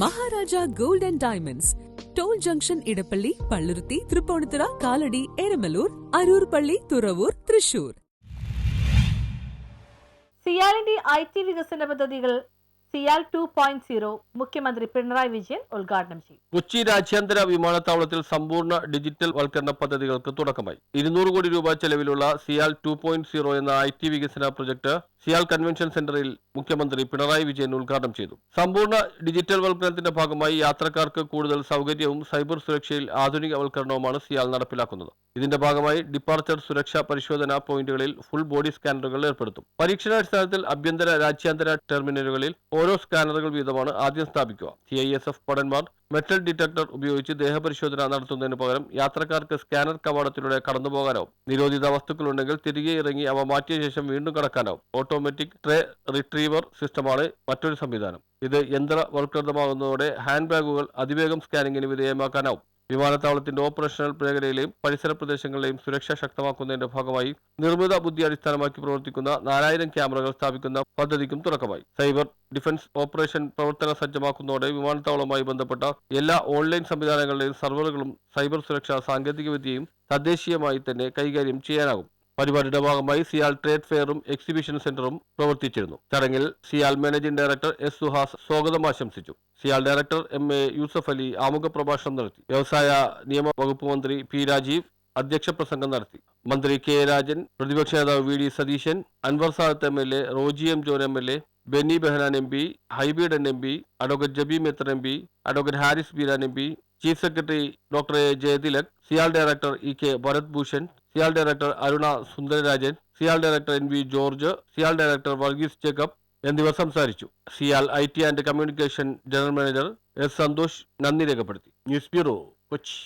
Maharaja gold and diamonds. Toll junction Edappally Palluruthy Tripunithura Kalady Eramalloor Aroor പള്ളി തുറവൂർ തൃശൂർ. സിയാലിന്റെ I T വികസന പദ്ധതികൾ CIAL two point zero മുഖ്യമന്ത്രി പിണറായി വിജയൻ ഉദ്ഘാടനം ചെയ്തു കൊച്ചി രാജ്യാന്തര വിമാനത്താവളത്തിൽ സമ്പൂർണ ഡിജിറ്റൽ വൽക്കരണ പദ്ധതികൾക്ക് തുടക്കമായി. ഇരുന്നൂറ് കോടി രൂപ ചെലവിലുള്ള സിയാൽ ടു പോയിന്റ് സീറോ എന്ന ഐ ടി വികസന പ്രൊജക്ട് സിയാൽ കൺവെൻഷൻ സെന്ററിൽ മുഖ്യമന്ത്രി പിണറായി വിജയൻ ഉദ്ഘാടനം ചെയ്തു. സമ്പൂർണ ഡിജിറ്റൽ വൽക്കരണത്തിന്റെ ഭാഗമായി യാത്രക്കാർക്ക് കൂടുതൽ സൗകര്യവും സൈബർ സുരക്ഷയിൽ ആധുനികവൽക്കരണവുമാണ് സിയാൽ നടപ്പിലാക്കുന്നത്. ഇതിന്റെ ഭാഗമായി ഡിപ്പാർച്ചർ സുരക്ഷാ പരിശോധന പോയിന്റുകളിൽ ഫുൾ ബോഡി സ്കാനറുകൾ ഏർപ്പെടുത്തും. പരീക്ഷണാടിസ്ഥാനത്തിൽ ആഭ്യന്തര രാജ്യാന്തര ടെർമിനലുകളിൽ ഓരോ സ്കാനറുകൾ വീതമാണ് ആദ്യം സ്ഥാപിക്കുക. സി ഐ എസ് എഫ് ഭടന്മാർ മെറ്റൽ ഡിറ്റക്ടർ ഉപയോഗിച്ച് ദേഹപരിശോധന നടത്തുന്നതിന് പകരം യാത്രക്കാർക്ക് സ്കാനർ കവാടത്തിലൂടെ കടന്നുപോകാനോ നിരോധിത വസ്തുക്കളുണ്ടെങ്കിൽ തിരികെ ഇറങ്ങി അവ മാറ്റിയ ശേഷം വീണ്ടും കടക്കാനോ ഓട്ടോമാറ്റിക് ട്രേ റിട്രീവർ സിസ്റ്റമാണ് മറ്റൊരു സംവിധാനം. ഇത് യന്ത്രവൽകൃതമാകുന്നതോടെ ഹാൻഡ് ബാഗുകൾ അതിവേഗം സ്കാനിങ്ങിന് വിധേയമാക്കാനാവും. വിമാനത്താവളത്തിന്റെ ഓപ്പറേഷണൽ മേഖലയിലെയും പരിസര പ്രദേശങ്ങളിലെയും സുരക്ഷ ശക്തമാക്കുന്നതിന്റെ ഭാഗമായി നിർമ്മിത ബുദ്ധി അടിസ്ഥാനമാക്കി പ്രവർത്തിക്കുന്ന നാലായിരം ക്യാമറകൾ സ്ഥാപിക്കുന്ന പദ്ധതിക്കും തുടക്കമായി. സൈബർ ഡിഫൻസ് ഓപ്പറേഷൻ പ്രവർത്തന സജ്ജമാക്കുന്നതോടെ വിമാനത്താവളവുമായി ബന്ധപ്പെട്ട എല്ലാ ഓൺലൈൻ സംവിധാനങ്ങളുടെയും സർവറുകളും സൈബർ സുരക്ഷാ സാങ്കേതികവിദ്യയും തദ്ദേശീയമായി തന്നെ കൈകാര്യം ചെയ്യാനാകും. പരിപാടിയുടെ ഭാഗമായി സിയാൽ ട്രേഡ് ഫെയറും എക്സിബിഷൻ സെന്ററും പ്രവർത്തിച്ചിരുന്നു. ചടങ്ങിൽ CIAL managing director S Suhas സ്വാഗതം ആശംസിച്ചു. CIAL director M A Yusuff Ali ആമുഖ പ്രഭാഷണം നടത്തി. വ്യവസായ നിയമ വകുപ്പ് മന്ത്രി പി രാജീവ് അധ്യക്ഷ പ്രസംഗം നടത്തി. മന്ത്രി കെ രാജൻ പ്രതിപക്ഷ നേതാവ് V D Satheesan Anwar Sadath M L A Roji M John M L A Benny Behanan M P Hibi Eden M P advocate Jebi Mather M P advocate Haris Beeran M P chief secretary doctor A Jayathilak CIAL director E K Bharat Bhushan CIAL director Aruna Sundararajan CIAL director N V George CIAL director Varghese Jacob എന്നിവർ സംസാരിച്ചു. CIAL I T and communication general manager S Santhosh നന്ദി രേഖപ്പെടുത്തി. News bureau Kochi.